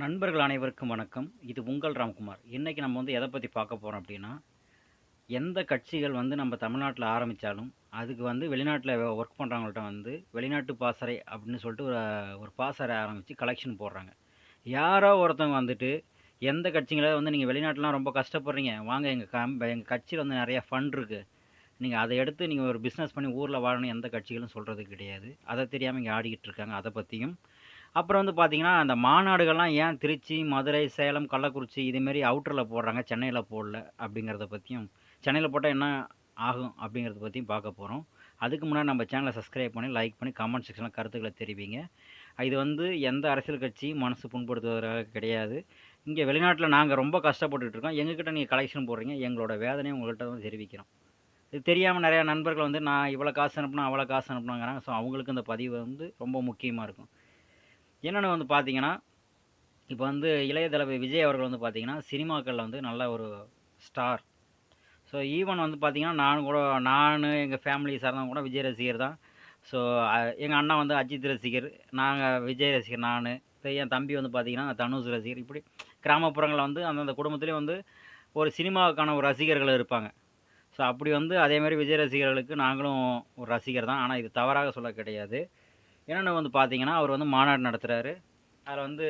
நண்பர்கள் அனைவருக்கும் வணக்கம். இது உங்கள் ராம்குமார். இன்றைக்கி நம்ம வந்து எதை பற்றி பார்க்க போகிறோம் அப்படின்னா எந்த கட்சிகள் வந்து நம்ம தமிழ்நாட்டில் ஆரம்பித்தாலும் அதுக்கு வந்து வெளிநாட்டில் ஒர்க் பண்ணுறவங்கள்ட்ட வந்து வெளிநாட்டு பாசறை அப்படின்னு சொல்லிட்டு ஒரு ஒரு பாசறை ஆரம்பித்து கலெக்ஷன் போடுறாங்க. யாரோ ஒருத்தவங்க வந்துட்டு எந்த கட்சிங்கள வந்து நீங்கள் வெளிநாட்டிலாம் ரொம்ப கஷ்டப்படுறீங்க வாங்க எங்கள் கம் எங்கள் கட்சியில் வந்து நிறையா ஃபண்ட் இருக்குது நீங்கள் அதை எடுத்து நீங்கள் ஒரு பிஸ்னஸ் பண்ணி ஊரில் வாழணும் எந்த கட்சிகளும் சொல்கிறது கிடையாது. அதை தெரியாமல் இங்கே ஆடிக்கிட்டு இருக்காங்க. அதை பற்றியும் அப்புறம் வந்து பார்த்தீங்கன்னா அந்த மாநாடுகள்லாம் ஏன் திருச்சி மதுரை சேலம் கள்ளக்குறிச்சி இதுமாரி அவுட்டரில் போடுறாங்க சென்னையில் போடல அப்படிங்கிறத பற்றியும் சென்னையில் போட்டால் என்ன ஆகும் அப்படிங்கிறத பற்றியும் பார்க்க போகிறோம் அதுக்கு முன்னாடி நம்ம சேனலை சப்ஸ்கிரைப் பண்ணி லைக் பண்ணி கமெண்ட் செக்ஷனில் கருத்துக்களை தெரிவிங்க. இது வந்து எந்த அரசியல் கட்சியும் மனசு புண்படுத்துவதற்காக கிடையாது. இங்கே வெளிநாட்டில் நாங்கள் ரொம்ப கஷ்டப்பட்டுட்டு இருக்கோம். எங்ககிட்ட நீங்கள் கலெக்ஷன் போடுறீங்க. எங்களோட வேதனையை உங்கள்கிட்ட வந்து தெரிவிக்கிறோம். இது தெரியாமல் நிறையா நண்பர்கள் வந்து நான் இவ்வளோ காசு அனுப்பினா அவ்வளோ காசு அனுப்பினாங்கிறாங்க. ஸோ அவங்களுக்கு இந்த பதிவு வந்து ரொம்ப முக்கியமாக இருக்கும். என்னென்னு வந்து பார்த்தீங்கன்னா இப்போ வந்து இளைய தளபதி விஜய் அவர்கள் வந்து பார்த்தீங்கன்னா சினிமாக்களில் வந்து நல்ல ஒரு ஸ்டார் ஸோ ஈவன் வந்து பார்த்தீங்கன்னா நான் கூட நான் எங்கள் ஃபேமிலி சார்ந்தவங்க கூட விஜய் ரசிகர் தான். ஸோ எங்கள் அண்ணா வந்து அஜித் ரசிகர் நாங்கள் விஜய் ரசிகர் நான் என் தம்பி வந்து பார்த்தீங்கன்னா தனுஷ் ரசிகர் இப்படி கிராமப்புறங்களில் வந்து அந்தந்த குடும்பத்துலேயும் வந்து ஒரு சினிமாவுக்கான ஒரு ரசிகர்கள் இருப்பாங்க. ஸோ அப்படி வந்து அதேமாதிரி விஜய் ரசிகர்களுக்கு நாங்களும் ஒரு ரசிகர் தான். ஆனால் இது தவறாக சொல்ல கிடையாது. என்னென்ன வந்து பார்த்தீங்கன்னா அவர் வந்து மாநாடு நடத்துகிறாரு அதில் வந்து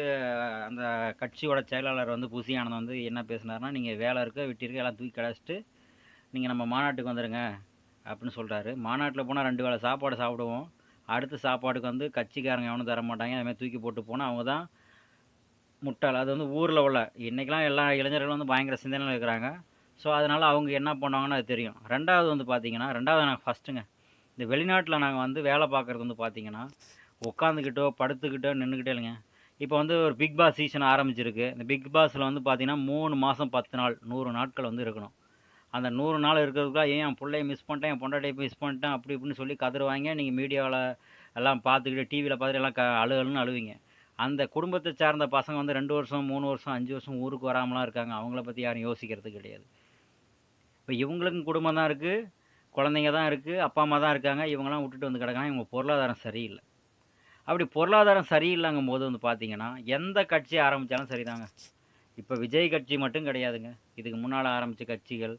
அந்த கட்சியோட செயலாளர் வந்து புசி ஆனந்த் வந்து என்ன பேசினார்னா நீங்கள் வேலை இருக்க விட்டிருக்க எல்லாம் தூக்கி கிடச்சிட்டு நீங்கள் நம்ம மாநாட்டுக்கு வந்துடுங்க அப்படின்னு சொல்கிறாரு மாநாட்டில் போனால் ரெண்டு வேளை சாப்பாடு சாப்பிடுவோம். அடுத்த சாப்பாடுக்கு வந்து கட்சிக்காரங்க எவனும் தர மாட்டாங்க. அதுமாதிரி தூக்கி போட்டு போனால் அவங்க தான் முட்டாள். அது வந்து ஊரில் உள்ள இன்றைக்கெலாம் எல்லா இளைஞர்களும் வந்து பயங்கர சிந்தனையில் இருக்கிறாங்க. ஸோ அதனால் அவங்க என்ன பண்ணுவாங்கன்னு அது தெரியும். ரெண்டாவது வந்து பார்த்தீங்கன்னா ரெண்டாவது நாங்கள் ஃபஸ்ட்டுங்க இந்த வெளிநாட்டில் நாங்கள் வந்து வேலை பார்க்குறது வந்து பார்த்தீங்கன்னா உட்காந்துக்கிட்டோ படுத்துக்கிட்டோ நின்றுக்கிட்டே இல்லைங்க. இப்போ வந்து ஒரு பிக் பாஸ் சீசன் ஆரம்பிச்சிருக்கு. இந்த பிக் பாஸில் வந்து பார்த்தீங்கன்னா மூணு மாதம் பத்து நாள் நூறு நாட்கள் வந்து இருக்கணும். அந்த நூறு நாள் இருக்கிறதுக்குலாம் ஏன் என் பிள்ளைய மிஸ் பண்ணிட்டேன் என் பொண்டாட்டியை மிஸ் பண்ணிட்டேன் அப்படி இப்படின்னு சொல்லி கதறுவாங்க. நீங்கள் மீடியாவில் எல்லாம் பார்த்துக்கிட்டு டிவியில் பார்த்துட்டு எல்லாம் க அழு அழுவீங்க. அந்த குடும்பத்தை சார்ந்த பசங்க வந்து ரெண்டு வருஷம் மூணு வருஷம் அஞ்சு வருஷம் ஊருக்கு வராமலாம் இருக்காங்க. அவங்கள பற்றி யாரும் யோசிக்கிறது கிடையாது. இப்போ இவங்களுக்கும் குடும்பம் தான் இருக்குது குழந்தைங்க தான் இருக்குது அப்பா அம்மா தான் இருக்காங்க இவங்கெல்லாம் விட்டுட்டு வந்து கிடக்காங்க இவங்க பொருளாதாரம் சரியில்லை. அப்படி பொருளாதாரம் சரியில்லைங்கும் போது வந்து பார்த்தீங்கன்னா எந்த கட்சி ஆரம்பித்தாலும் சரிதாங்க. இப்போ விஜய் கட்சி மட்டும் கிடையாதுங்க. இதுக்கு முன்னால் ஆரம்பித்த கட்சிகள்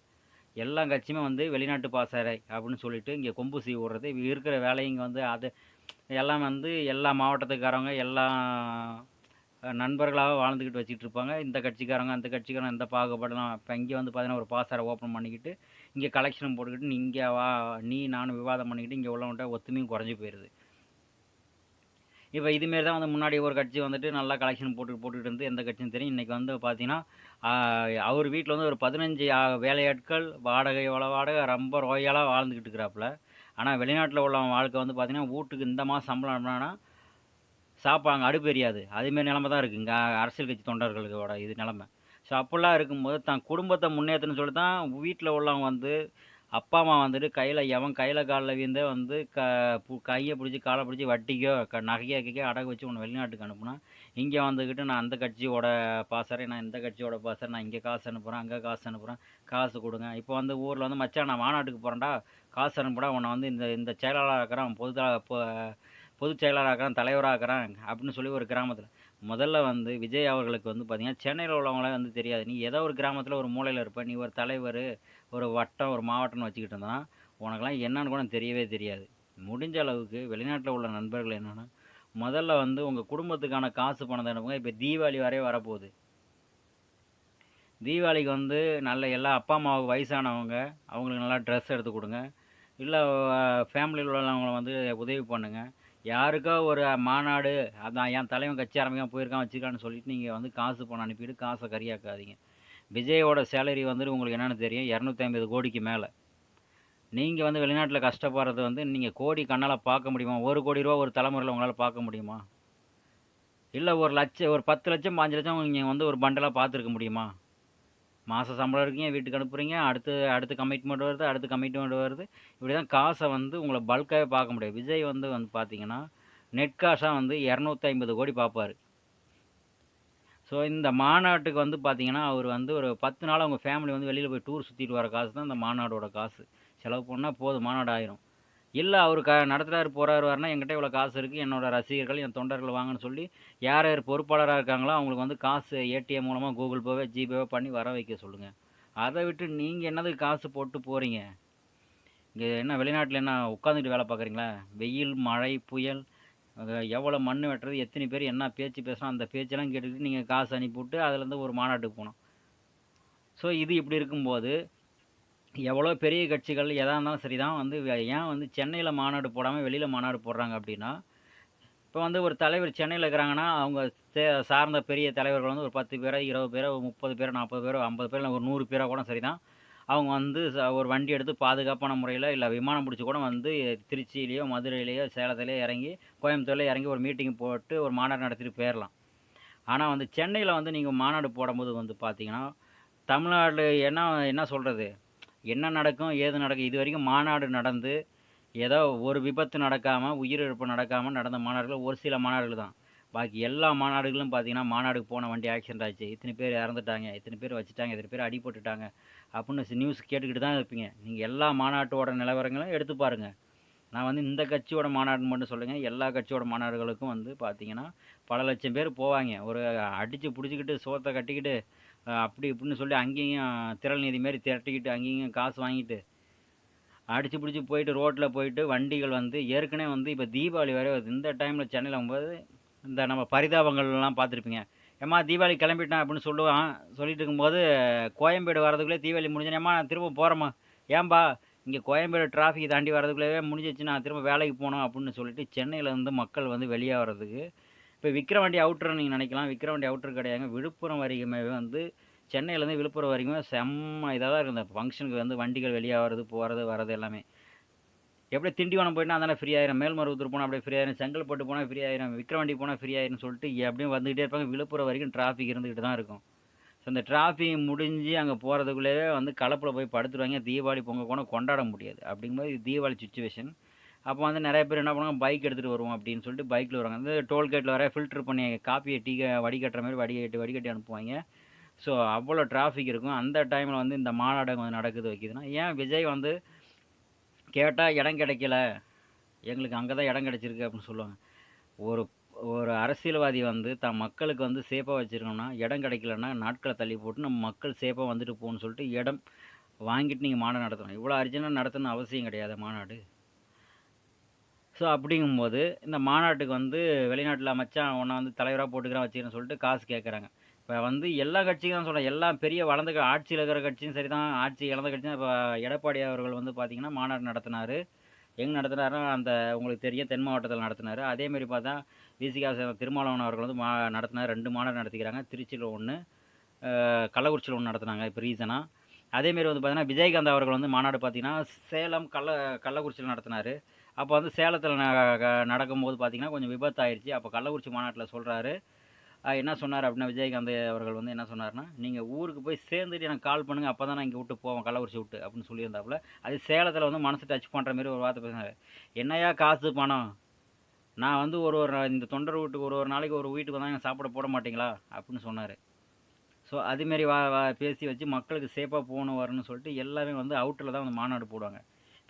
எல்லா கட்சியுமே வந்து வெளிநாட்டு பாசறை அப்படின்னு சொல்லிட்டு இங்கே கொம்பு சீ விடுறது இருக்கிற வேலைங்க வந்து அது எல்லாம் வந்து எல்லா மாவட்டத்துக்காரவங்க எல்லா நண்பர்களாக வாழ்ந்துக்கிட்டு வச்சுக்கிட்டு இருப்பாங்க. இந்த கட்சிக்காரங்க அந்த கட்சிக்காரங்க இந்த பாகுபாடெல்லாம் இப்போ இங்கே வந்து பார்த்தீங்கன்னா ஒரு பாசரை ஓப்பன் பண்ணிக்கிட்டு இங்கே கலெக்ஷன் போட்டுக்கிட்டு நீ இங்கே வா நீ நானும் விவாதம் பண்ணிக்கிட்டு இங்கே உள்ளவன்ட்ட ஒத்துமையும் குறைஞ்சி போயிடுது. இப்போ இதுமாரி தான் வந்து முன்னாடி ஒரு கட்சி வந்துட்டு நல்லா கலெக்ஷன் போட்டு போட்டுக்கிட்டு இருந்து எந்த கட்சியும் தெரியும். இன்றைக்கி வந்து பார்த்தீங்கன்னா அவர் வீட்டில் வந்து ஒரு பதினஞ்சு வேலையாட்கள் வாடகை எவ்வளோ வாடகை ரொம்ப ரோயலாக வாழ்ந்துக்கிட்டு இருக்கிறாப்புல. ஆனால் வெளிநாட்டில் உள்ள வாழ்க்கை வந்து பார்த்திங்கன்னா வீட்டுக்கு இந்த மாதம் சம்பளம் அனுப்புனா சாப்பாங்க அடுப்பு எரியாது. அதுமாரி நிலமை தான் இருக்குது இங்கே அரசியல் கட்சி தொண்டர்களுக்கோட இது நிலமை. ஸோ அப்போல்லாம் இருக்கும்போது தான் குடும்பத்தை முன்னேற்றணும்னு சொல்லி தான் வீட்டில் உள்ளவங்க வந்து அப்பா அம்மா வந்துட்டு கையில் எவன் கையில் காலில் வீழ்ந்தே வந்து க பு கையை பிடிச்சி காலை பிடிச்சி வட்டிக்கோ க நகையை கைக்கோ அடகு வச்சு உன்னை வெளிநாட்டுக்கு அனுப்புனா இங்கே வந்துக்கிட்டு நான் அந்த கட்சியோட பாசறேன் நான் இந்த கட்சியோட பாசறேன் நான் இங்கே காசு அனுப்புகிறேன் அங்கே காசு அனுப்புகிறேன் காசு கொடுங்க. இப்போ வந்து ஊரில் வந்து மச்சான் நான் மாநாட்டுக்கு போகிறேன்டா காசு அனுப்புடா உன்னை வந்து இந்த இந்த செயலாளராக இருக்கிறான் பொது பொதுச் செயலராகிறான் தலைவராகிறான் தலைவராக அப்படின்னு சொல்லி ஒரு கிராமத்தில். முதல்ல வந்து விஜய் அவர்களுக்கு வந்து பார்த்திங்கன்னா சென்னையில் உள்ளவங்களே வந்து தெரியாது. நீ ஏதோ ஒரு கிராமத்தில் ஒரு மூலையில் இருப்ப. நீ ஒரு தலைவர் ஒரு வட்டம் ஒரு மாவட்டம்னு வச்சுக்கிட்டு இருந்தா உனக்கெல்லாம் என்னன்னு கூட தெரியவே தெரியாது. முடிஞ்ச அளவுக்கு வெளிநாட்டில் உள்ள நண்பர்கள் என்னென்னா முதல்ல வந்து உங்கள் குடும்பத்துக்கான காசு பணத்தை அனுப்புங்க. இப்போ தீபாவளி வரையே வரப்போகுது. தீபாவளிக்கு வந்து நல்ல எல்லா அப்பா அம்மாவுக்கு வயசானவங்க அவங்களுக்கு நல்லா ட்ரெஸ் எடுத்து கொடுங்க. இல்லை ஃபேமிலியில் உள்ளவங்களை வந்து உதவி பண்ணுங்கள் யாருக்கோ ஒரு மாநாடு அதான் என் தலைவன் கட்சி ஆரம்பிக்காம போயிருக்கான் வச்சுருக்கான்னு சொல்லிட்டு நீங்கள் வந்து காசு பணம் அனுப்பிட்டு காசை கறியாக்காதீங்க. விஜயோட சேலரி வந்துட்டு உங்களுக்கு என்னென்னு தெரியும் இரநூத்தி ஐம்பது கோடிக்கு மேலே. நீங்கள் வந்து வெளிநாட்டில் கஷ்டப்படுறது வந்து நீங்கள் கோடி கண்ணால் பார்க்க முடியுமா? ஒரு கோடி ரூபா ஒரு தலைமுறையில் உங்களால் பார்க்க முடியுமா? இல்லை ஒரு லட்சம் ஒரு பத்து லட்சம் பாஞ்சு லட்சம் நீங்கள் வந்து ஒரு பண்டலாக பார்த்துருக்க முடியுமா? மாத சம்பளம் இருக்கீங்க வீட்டுக்கு அனுப்புகிறீங்க அடுத்து அடுத்து கமிட்மெண்ட் வருது அடுத்து கமிட்மெண்ட் வருது. இப்படி தான் காசை வந்து உங்களை பல்காகவே பார்க்க முடியாது விஜய் வந்து வந்து பார்த்தீங்கன்னா நெட் காசாக வந்து இரநூத்தி ஐம்பது கோடி பார்ப்பார் ஸோ இந்த மாநாட்டுக்கு வந்து பார்த்தீங்கன்னா அவர் வந்து ஒரு பத்து நாள் அவங்க ஃபேமிலி வந்து வெளியில் போய் டூர் சுற்றிட்டு வர காசு தான் இந்த மாநாடோட காசு. செலவு பண்ணால் போதும் மாநாடு ஆயிரும். இல்லை அவர் க நடத்துகிறாரு போகிறாரு வரனா என்கிட்ட இவ்வளோ காசு இருக்குது என்னோட ரசிகர்கள், என் தொண்டர்கள் வாங்கன்னு சொல்லி யார் யார் பொறுப்பாளராக இருக்காங்களோ அவங்களுக்கு வந்து காசு ஏடிஎம் மூலமாக கூகுள் பேவை ஜிபேவை பண்ணி வர வைக்க சொல்லுங்கள் அதை விட்டு நீங்கள் என்னதுக்கு காசு போட்டு போகிறீங்க இங்கே என்ன வெளிநாட்டில் என்ன உட்காந்துட்டு வேலை பார்க்குறீங்களா? வெயில், மழை, புயல் எவ்வளோ மண் வெட்டுறது, எத்தனை பேர் என்ன பேச்சு பேசுறோம், அந்த பேச்செல்லாம் கேட்டுக்கிட்டு நீங்கள் காசு அனுப்பிவிட்டு அதுலேருந்து ஒரு மாநாட்டுக்கு போனோம் ஸோ இது இப்படி இருக்கும்போது, எவ்வளோ பெரிய கட்சிகள் எதாக இருந்தாலும் சரி தான் வந்து ஏன் வந்து சென்னையில் மாநாடு போடாமல் வெளியில் மாநாடு போடுறாங்க அப்படின்னா, இப்போ வந்து ஒரு தலைவர் சென்னையில் இருக்கிறாங்கன்னா, அவங்க தே சார்ந்த பெரிய தலைவர்கள் வந்து ஒரு 10 பேரோ, 20 பேரோ, 30 பேரோ, 40 பேரோ, 50 பேரோ, ஒரு நூறு பேரோ கூட சரி தான் அவங்க வந்து ச ஒரு வண்டி எடுத்து பாதுகாப்பான முறையில் இல்லை விமானம் பிடிச்சி கூட வந்து திருச்சியிலேயோ மதுரையிலேயோ சேலத்திலயோ இறங்கி, கோயம்புத்தூர்ல இறங்கி ஒரு மீட்டிங் போட்டு ஒரு மாநாடு நடத்திட்டு போயிடலாம் ஆனால் வந்து சென்னையில் வந்து நீங்கள் மாநாடு போடும்போது வந்து பார்த்தீங்கன்னா, தமிழ்நாடு என்ன என்ன சொல்கிறது என்ன நடக்கும்? ஏது நடக்கும்? இது வரைக்கும் மாநாடு நடந்து, ஏதோ ஒரு விபத்து நடக்காமல் உயிரிழப்பு நடக்காமல் நடந்த மாநாடுகள் ஒரு சில மாநாடுகள் தான். பாக்கி எல்லா மாநாடுகளும் பார்த்தீங்கன்னா, மாநாடுக்கு போன வண்டி ஆக்சிடென்ட் ஆச்சு. இத்தனை பேர் இறந்துட்டாங்க, இத்தனை பேர் வச்சுட்டாங்க, இத்தனை பேர் அடிபட்டுட்டாங்க அப்படின்னு நியூஸ் கேட்டுக்கிட்டு தான் இருப்பீங்க. நீங்கள் எல்லா மாநாட்டோட நிலவரங்களும் எடுத்து பாருங்கள் நான் வந்து இந்த கட்சியோட மாநாடுன்னு மட்டும் சொல்லுங்கள் எல்லா கட்சியோட மாநாடுகளுக்கும் வந்து பார்த்தீங்கன்னா, பல லட்சம் பேர் போவாங்க. ஒரு அடித்து பிடிச்சிக்கிட்டு சோத்தை கட்டிக்கிட்டு, அப்படி இப்படின்னு சொல்லி அங்கேயும் திரள் நிதி மாரி திரட்டிக்கிட்டு, அங்கேயும் காசு வாங்கிட்டு, அடித்து பிடிச்சி போயிட்டு ரோட்டில் போயிட்டு வண்டிகள் வந்து ஏற்கனவே வந்து இப்போ தீபாவளி வரை வருது. இந்த டைமில் சென்னையில் வரும்போது இந்த நம்ம பரிதாபங்கள்லாம் பார்த்துருப்பீங்க. "ஏம்மா தீபாவளி கிளம்பிட்டேன்" அப்படின்னு சொல்லுவான். சொல்லிட்டு இருக்கும்போது, கோயம்பேடு வரதுக்குள்ளே தீபாவளி முடிஞ்சேன் "ஏம்மா நான் திரும்ப போறேம்மா." "ஏன்பா?" இங்கே கோயம்பேடு டிராஃபிக் தாண்டி வரதுக்குள்ளவே முடிஞ்சிருச்சு. நான் திரும்ப வேலைக்கு போகணும் அப்படின்னு சொல்லிட்டு சென்னையில் வந்து மக்கள் வந்து வெளியே வர்றதுக்கு இப்போ விக்ரவாண்டி அவுட்ருன்னு நீங்கள் நினைக்கலாம். விக்ரவாண்டி அவுட்ரு கிடையாதுங்க. விழுப்புரம் வரைக்குமே வந்து சென்னையிலேருந்து விழுப்புரம் வரைக்குமே செம்ம இதாக தான் இருக்கும். இந்த வந்து வண்டிகள் வெளியே வர்றது, போகிறது வர்றது எல்லாமே. எப்படி திண்டிவனம் போயிட்டா அதனால் ஃப்ரீ ஆயிரும். மேல்மருவத்தூர் போனால் அப்படியே ஃப்ரீ ஆயிரும். செங்கல்பட்டு போனால் ஃப்ரீ ஆயிரும். விக்ரவாண்டி போனால் ஃப்ரீ ஆயிரும்னு சொல்லிட்டு எப்படியும் வந்துகிட்டே இருப்பாங்க. விழுப்புரம் வரைக்கும் டிராஃபிக் இருந்துகிட்டு தான் இருக்கும். ஸோ இந்த டிராஃபிக் முடிஞ்சு அங்கே போகிறதுக்குள்ளேயே வந்து கலப்பில் போய் படுத்துருவாங்க. தீபாவளி, பொங்கல் கூட கொண்டாட முடியாது. அப்படிங்கும்போது இது தீபாவளி சுச்சுவேஷன் அப்போ வந்து நிறைய பேர் என்ன பண்ணுவாங்க, பைக் எடுத்துகிட்டு வருவோம் அப்படின்னு சொல்லிட்டு பைக்கில் வருவாங்க. வந்து டோல்கேட்டில் வர ஃபில்டர் பண்ணி காப்பியை டீ வடிகட்டுற மாதிரி வடிகட்டி வடிகட்டி அனுப்புவாங்க. ஸோ அவ்வளோ டிராஃபிக் இருக்கும். அந்த டைமில் வந்து இந்த மாநாடு வந்து நடக்குது வைக்குதுன்னா, ஏன் விஜய் வந்து கேட்டால் இடம் கிடைக்கல. எங்களுக்கு அங்கே தான் இடம் கிடைச்சிருக்கு அப்படின்னு சொல்லுவாங்க. ஒரு ஒரு அரசியல்வாதி வந்து தன் மக்களுக்கு வந்து சேஃபாக வச்சுருக்கோம்னா இடம் கிடைக்கலன்னா நாட்களை தள்ளி போட்டு நம்ம மக்கள் சேஃபாக வந்துட்டு போன்னு சொல்லிட்டு இடம் வாங்கிட்டு நீங்கள் மாநாடு நடத்தணும். இவ்வளோ அர்ஜென்ட்டா நடத்தணும்னு அவசியம் கிடையாது மாநாடு. ஸோ அப்படிங்கும்போது, இந்த மாநாட்டுக்கு வந்து வெளிநாட்டில் மச்சான் உன்னை வந்து தலைவராக போட்டுக்கிறேன், வச்சுக்கிறேன்னு சொல்லிட்டு காசு கேட்குறாங்க. இப்போ வந்து எல்லா கட்சிக்கும் தான் சொல்கிறேன் எல்லா பெரிய வளர்ந்த ஆட்சியில் இருக்கிற கட்சியும் சரி தான் ஆட்சி இழந்த கட்சியும் இப்போ எடப்பாடி அவர்கள் வந்து பார்த்திங்கன்னா மாநாடு நடத்தினார். எங்கே நடத்தினாருன்னா, அந்த உங்களுக்கு தெரியும் தென் மாவட்டத்தில் நடத்தினார். அதேமாரி பார்த்தா விசிகா திருமாவளவன் அவர்கள் வந்து மா நடத்தினார். ரெண்டு மாநாடு நடத்திக்கிறாங்க. திருச்சியில 1, அ கள்ளக்குறிச்சியில 1 நடத்துனாங்க. இப்போ ரீசனாக அதேமாரி வந்து பார்த்திங்கன்னா விஜயகாந்த் அவர்கள் வந்து மாநாடு பார்த்திங்கன்னா சேலம், கள்ள கள்ளக்குறிச்சியில் நடத்தினார். அப்போ வந்து சேலத்தில் க நடக்கும்போது பார்த்தீங்கன்னா, கொஞ்சம் விபத்தாயிருச்சு அப்போ கள்ளக்குறிச்சி மாநாட்டில் சொல்கிறாரு என்ன சொன்னார் அப்படின்னா, விஜயகாந்த் அவர்கள் வந்து என்ன சொன்னார்னா நீங்கள் ஊருக்கு போய் சேர்ந்துட்டு எனக்கு கால் பண்ணுங்க. அப்போ தான் நான் இங்கே விட்டு போவேன், கள்ளக்குறிச்சி விட்டு." அப்படின்னு சொல்லியிருந்தாப்புல. அது சேலத்தில் வந்து மனசு டச் பண்ணுற மாரி ஒரு வார்த்தை பேசினாரு. என்னையா காசு, பணம்? நான் வந்து ஒரு ஒரு இந்த தொண்டர் வீட்டுக்கு ஒரு ஒரு நாளைக்கு ஒரு வீட்டுக்கு வந்தால் எனக்கு சாப்பிட போட மாட்டீங்களா?" அப்படின்னு சொன்னார் ஸோ அதுமாரி வா பேசி வச்சு மக்களுக்கு சேஃபாக போகணும் வரணும்னு சொல்லிட்டு எல்லாமே வந்து அவுட்டில் தான் வந்து மாநாடு போடுவாங்க.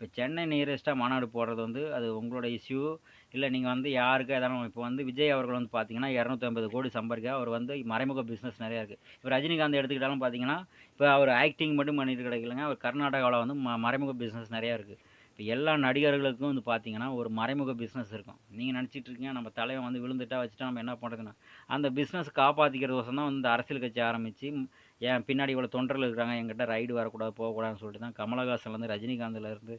இப்போ சென்னை நியரஸ்ட்டாக மாநாடு போடுறது வந்து அது உங்களோட இஷ்யூ. இல்லை நீங்கள் வந்து யாருக்கு எதனால் இப்போ வந்து விஜய் அவர்கள் வந்து பார்த்தீங்கன்னா, 250 கோடி சம்பாதிக்க அவர் வந்து மறைமுக பிஸ்னஸ் நிறையா இருக்குது இப்போ ரஜினிகாந்த் எடுத்துக்கிட்டாலும் பார்த்தீங்கன்னா, இப்போ அவர் ஆக்டிங் மட்டும் பண்ணிட்டு கிடைக்கலங்க. அவர் கர்நாடகாவில் வந்து ம மறைமுக பிஸ்னஸ் நிறையா இருக்குது இப்போ எல்லா நடிகர்களுக்கும் வந்து பார்த்தீங்கன்னா, ஒரு மறைமுக பிஸ்னஸ் இருக்கும். நீங்கள் நினச்சிட்டு இருக்கீங்க, நம்ம தலைவன் வந்து விழுந்துட்டா, வச்சுட்டா நம்ம என்ன பண்ணுறதுன்னா அந்த பிஸ்னஸ் காப்பாற்றிக்கிறதோசம் தான் வந்து அரசியல் கட்சி ஆரம்பித்து ஏன் பின்னாடி இவ்வளோ தொண்டர்கள் இருக்கிறாங்க என்கிட்ட ரைடு வரக்கூடாது, போகக்கூடாதுன்னு சொல்லிட்டு தான் கமலஹாசன்லேருந்து, ரஜினிகாந்த்லேருந்து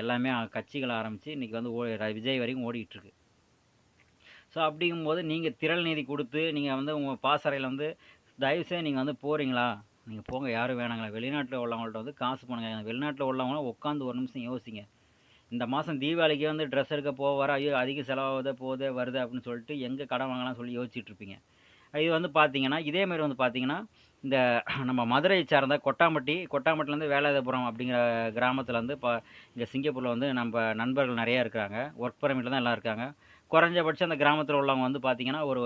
எல்லாமே கட்சிகள் ஆரம்பித்து இன்னைக்கு வந்து ஓ விஜய் வரைக்கும் ஓடிக்கிட்டுருக்கு ஸோ அப்படிங்கும்போது நீங்கள் திரள் நீதி கொடுத்து நீங்கள் வந்து உங்கள் பாசறையில் வந்து தயவுசெய்து நீங்கள் வந்து போகிறீங்களா நீங்கள் போங்க யாரும் வேணாங்களா? வெளிநாட்டில் உள்ளவங்கள்ட்ட வந்து காசு பணம் வெளிநாட்டில் உள்ளவங்கலாம் உட்காந்து ஒரு நிமிஷம் யோசிங்க. இந்த மாதம் தீபாவளிக்கு வந்து ட்ரெஸ் எடுக்க போக வர, ஐயோ! அதிக செலவாகுதே, போகுது வருது அப்படின்னு சொல்லிட்டு எங்கே கடன் வாங்கலாம்னு சொல்லி யோசிச்சுட்ருப்பீங்க இது வந்து பார்த்தீங்கன்னா, இதே மாதிரி வந்து பார்த்தீங்கன்னா, இந்த நம்ம மதுரையை சார்ந்த கொட்டாம்பட்டி, கொட்டாம்பட்டிலேருந்து வேலாதபுரம் அப்படிங்கிற கிராமத்தில் வந்து ப இங்கே சிங்கப்பூரில் வந்து நம்ம நண்பர்கள் நிறையா இருக்கிறாங்க. ஒர்க் பர்மிட்டில் தான் எல்லாம் இருக்காங்க. குறைஞ்சபட்சம் அந்த கிராமத்தில் உள்ளவங்க வந்து பார்த்திங்கன்னா ஒரு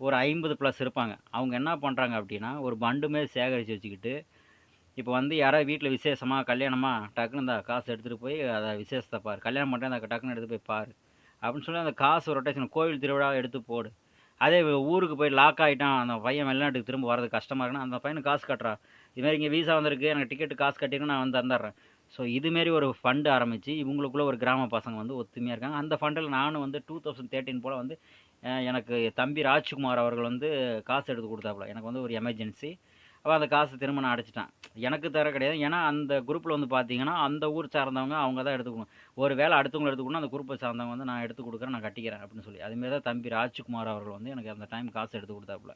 ஒரு 50 ப்ளஸ் இருப்பாங்க. அவங்க என்ன பண்ணுறாங்க அப்படின்னா, ஒரு பண்டு மாரி வச்சுக்கிட்டு, இப்போ வந்து யாராவது வீட்டில் விசேஷமாக கல்யாணமாக டக்குன்னு இந்த காசு எடுத்துகிட்டு போய் அதை விசேஷத்தை பார் கல்யாணம் பண்ணுறேன் அந்த டக்குன்னு எடுத்து போய் பார் அப்படின்னு சொல்லி அந்த காசு ரொட்டேஷன் கோவில் திருவிழா எடுத்து போடு அதே ஊருக்கு போய் லாக் ஆகிட்டான் அந்த பையன் வெளிநாட்டுக்கு திரும்ப வரது கஷ்டமாக இருக்குன்னா அந்த பையனுக்கு காசு கட்டுறான் இதுமாரி இங்கே வீசா வந்திருக்கு எனக்கு டிக்கெட்டு காசு கட்டிட்டு நான் வந்து தந்துடுறேன். ஸோ இதுமாரி ஒரு ஃபண்டு ஆரம்பித்து இவங்களுக்குள்ளே ஒரு கிராம பசங்க வந்து ஒத்துமையாக இருக்காங்க. அந்த ஃபண்டில் நானும் வந்து டூ தௌசண்ட் தேர்ட்டின் போல் வந்து எனக்கு தம்பி ராஜ்குமார் அவர்கள் வந்து காசு எடுத்து கொடுத்தாப்புல. எனக்கு வந்து ஒரு எமர்ஜென்சி அப்போ அந்த காசு திரும்ப நான் அடைச்சிட்டேன். எனக்கு தர கிடையாது. ஏன்னா அந்த குரூப்பில் வந்து பார்த்தீங்கன்னா அந்த ஊர் சார்ந்தவங்க அவங்க தான் எடுத்துக்கணும் ஒரு வேளை அடுத்தவங்களை எடுத்துக்கணும் அந்த குரூப்பை சார்ந்தவங்க வந்து நான் எடுத்து கொடுக்குறேன் நான் கட்டிக்கிறேன் அப்படின்னு சொல்லி. அதுமாரி தான் தம்பி ராஜ்குமார் அவர்கள் வந்து எனக்கு அந்த டைம் காசு எடுத்து கொடுத்தாப்புல.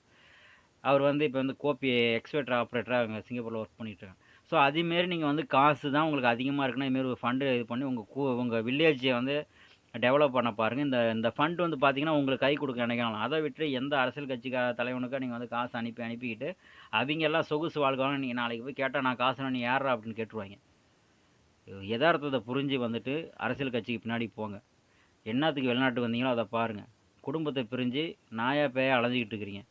அவர் வந்து இப்போ வந்து கோப்பி எக்ஸ்பெக்டர் ஆப்ரேட்டராக அங்கே சிங்கப்பூரில் ஒர்க் பண்ணிட்டு இருக்காங்க ஸோ அதேமாரி நீங்கள் வந்து காசு தான் உங்களுக்கு அதிகமாக இருக்குன்னா இதுமாரி ஒரு ஃபண்டு இது பண்ணி உங்கள் கூ உங்கள் வில்லேஜை வந்து டெவலப் பண்ண பாருங்கள் இந்த இந்த ஃபண்ட் வந்து பார்த்தீங்கன்னா உங்களுக்கு கை கொடுக்க நினைக்கலாம். அதை விட்டு எந்த அரசியல் கட்சிக்கார தலைவனுக்கும் நீங்கள் வந்து காசு அனுப்பி அனுப்பிக்கிட்டு அவங்க எல்லாம் சொகுசு வாழ்க்கை நீங்கள் நாளைக்கு போய் கேட்டால் நான் காசு நீ யாரா அப்படின்னு கேட்டுருவாங்க. யதார்த்தத்தை புரிஞ்சு வந்துட்டு அரசியல் கட்சிக்கு பின்னாடி போங்க. என்னத்துக்கு வெளிநாட்டுக்கு வந்தீங்களோ அதை பாருங்கள் குடும்பத்தை பிரிஞ்சு நாயா பேயா அலைஞ்சிக்கிட்டு இருக்கிறீங்க.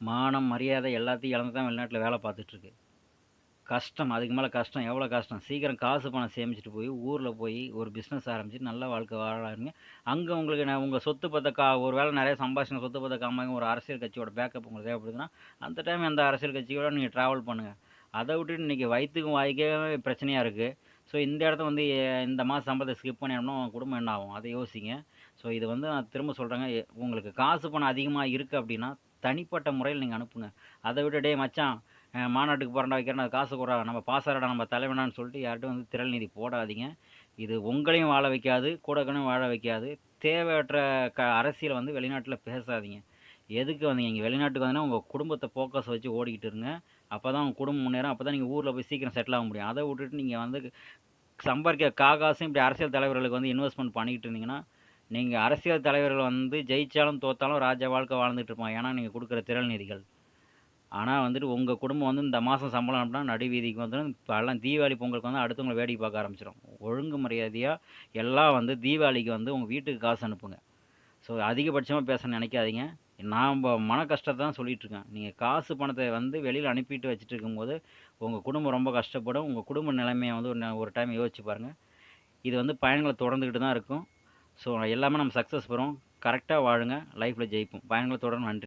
மானம் மரியாதை எல்லாத்தையும் இழந்து தான் வெளிநாட்டில் வேலை பார்த்துட்ருக்கு கஷ்டம் அதுக்கு மேலே கஷ்டம் எவ்வளோ கஷ்டம்? சீக்கிரம் காசு பணம் சேமிச்சிட்டு போய் ஊரில் போய் ஒரு பிஸ்னஸ் ஆரம்பிச்சு நல்ல வாழ்க்கை வாழாருங்க அங்கே உங்களுக்கு நான் உங்கள் சொத்து பத்த கா ஒரு வேளை நிறைய சம்பாஷணம் சொத்து பத்த காமாங்க ஒரு அரசியல் கட்சியோட பேக்கப் உங்களுக்கு தேவைப்படுதுன்னா அந்த டைம் அந்த அரசியல் கட்சியோட நீங்கள் ட்ராவல் பண்ணுங்கள் அதை விட்டுட்டு இன்றைக்கி வயிற்றுக்கும் வாய்க்கே பிரச்சனையாக இருக்குது ஸோ இந்த இடத்த வந்து இந்த மாதம் சம்பளத்தை ஸ்கிப் பண்ணிடணும் குடும்பம் என்ன ஆகும்? அதை யோசிங்க. ஸோ இது வந்து நான் திரும்ப சொல்கிறேங்க உங்களுக்கு காசு பணம் அதிகமாக இருக்குது அப்படின்னா தனிப்பட்ட முறையில் நீங்கள் அனுப்புங்க. அதை விட்டு டே மச்சான் மாநாட்டுக்கு போகிறா வைக்கிறேன் அது காசு கூட நம்ம பாசாரடா நம்ம தலைவனான்னு சொல்லிட்டு யார்கிட்டும் வந்து திரள் நிதி போடாதீங்க. இது உங்களையும் வாழ வைக்காது கூடக்களையும் வாழ வைக்காது. தேவையற்ற க அரசியல் வந்து வெளிநாட்டில் பேசாதீங்க. எதுக்கு வந்தீங்க? இங்கே வெளிநாட்டுக்கு வந்தீங்கன்னா உங்கள் குடும்பத்தை ஃபோக்கஸ் வச்சு ஓடிக்கிட்டு இருங்க. அப்போ தான் உங்கள் குடும்பம் முன்னேறும் அப்போ தான் நீங்கள் ஊரில் போய் சீக்கிரம் செட்டில் ஆக முடியும். அதை விட்டுட்டு நீங்கள் வந்து சம்பாதிக்க காகாசும் இப்படி அரசியல் தலைவர்களுக்கு வந்து இன்வெஸ்ட்மெண்ட் பண்ணிக்கிட்டு இருந்தீங்கன்னா நீங்கள் அரசியல் தலைவர்கள் வந்து ஜெயிச்சாலும் தோத்தாலும் ராஜா வாழ்க்கை வாழ்ந்துட்டு இருப்பாங்க ஏன்னா நீங்கள் கொடுக்குற திரள் நிதிகள். ஆனால் வந்துட்டு உங்கள் குடும்பம் வந்து இந்த மாதம் சம்பளம் அனுப்புனா நடு வீதிக்கு வந்துடும் இப்போல்லாம் தீபாவளி பொங்கலுக்கு வந்து அடுத்தவங்களை வேடிக்கை பார்க்க ஆரம்பிச்சிடும் ஒழுங்கு மரியாதையாக எல்லாம் வந்து தீபாவளிக்கு வந்து உங்கள் வீட்டுக்கு காசு அனுப்புங்க. ஸோ அதிகபட்சமாக பேச நினைக்காதீங்க. நான் மன கஷ்டத்தை தான் சொல்லிகிட்ருக்கேன் நீங்கள் காசு பணத்தை வந்து வெளியில் அனுப்பிட்டு வச்சுட்டு இருக்கும்போது உங்கள் குடும்பம் ரொம்ப கஷ்டப்படும். உங்கள் குடும்ப நிலைமையை வந்து ஒரு ஒரு டைம் யோசிச்சு பாருங்கள் இது வந்து பயணங்களை தொடர்ந்துக்கிட்டு தான் இருக்கும். ஸோ எல்லாமே நம்ம சக்ஸஸ் பெறும். கரெக்டாக வாழுங்க. லைஃப்பில் ஜெயிப்போம். பயணங்களை தொடர்ந்து நன்றி.